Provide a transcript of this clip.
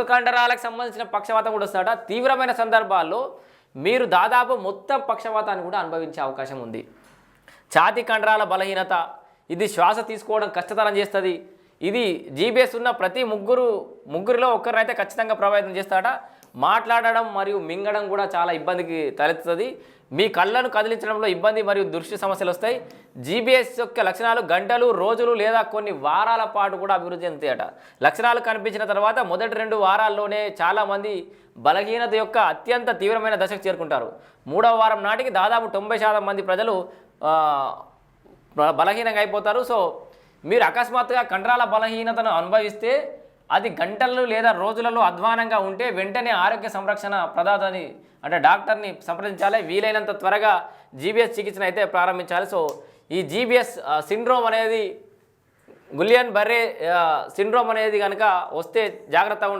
ముఖ కండరాలకు సంబంధించిన పక్షవాతం కూడా వస్తాడ తీవ్రమైన సందర్భాల్లో మీరు దాదాపు మొత్తం పక్షవాతాన్ని కూడా అనుభవించే అవకాశం ఉంది. ఛాతి కండరాల బలహీనత ఇది శ్వాస తీసుకోవడం కష్టతరం చేస్తుంది. ఇది జీబీఎస్ ఉన్న ప్రతి ముగ్గురు ముగ్గురిలో ఒక్కరినైతే ఖచ్చితంగా ప్రభావితం చేస్తాడ మాట్లాడడం మరియు మింగడం కూడా చాలా ఇబ్బందికి తలెత్తుతుంది. మీ కళ్ళను కదిలించడంలో ఇబ్బంది మరియు దృష్టి సమస్యలు వస్తాయి. జీబీఎస్ యొక్క లక్షణాలు గంటలు రోజులు లేదా కొన్ని వారాల పాటు కూడా అభివృద్ధి చెందుతాయట. లక్షణాలు కనిపించిన తర్వాత మొదటి రెండు వారాల్లోనే చాలామంది బలహీనత యొక్క అత్యంత తీవ్రమైన దశకు చేరుకుంటారు. మూడవ వారం నాటికి దాదాపు తొంభై శాతం మంది ప్రజలు బలహీనంగా అయిపోతారు. సో మీరు అకస్మాత్తుగా కండరాల బలహీనతను అనుభవిస్తే అది గంటలు లేదా రోజులలో అధ్వానంగా ఉంటే వెంటనే ఆరోగ్య సంరక్షణ ప్రదాతని అంటే డాక్టర్ని సంప్రదించాలి. వీలైనంత త్వరగా జీబీఎస్ చికిత్సను అయితే ప్రారంభించాలి. సో ఈ జీబీఎస్ సిండ్రోమ్ అనేది గులియన్ బర్రే సిండ్రోమ్ అనేది కనుక వస్తే జాగ్రత్తగా ఉండాలి.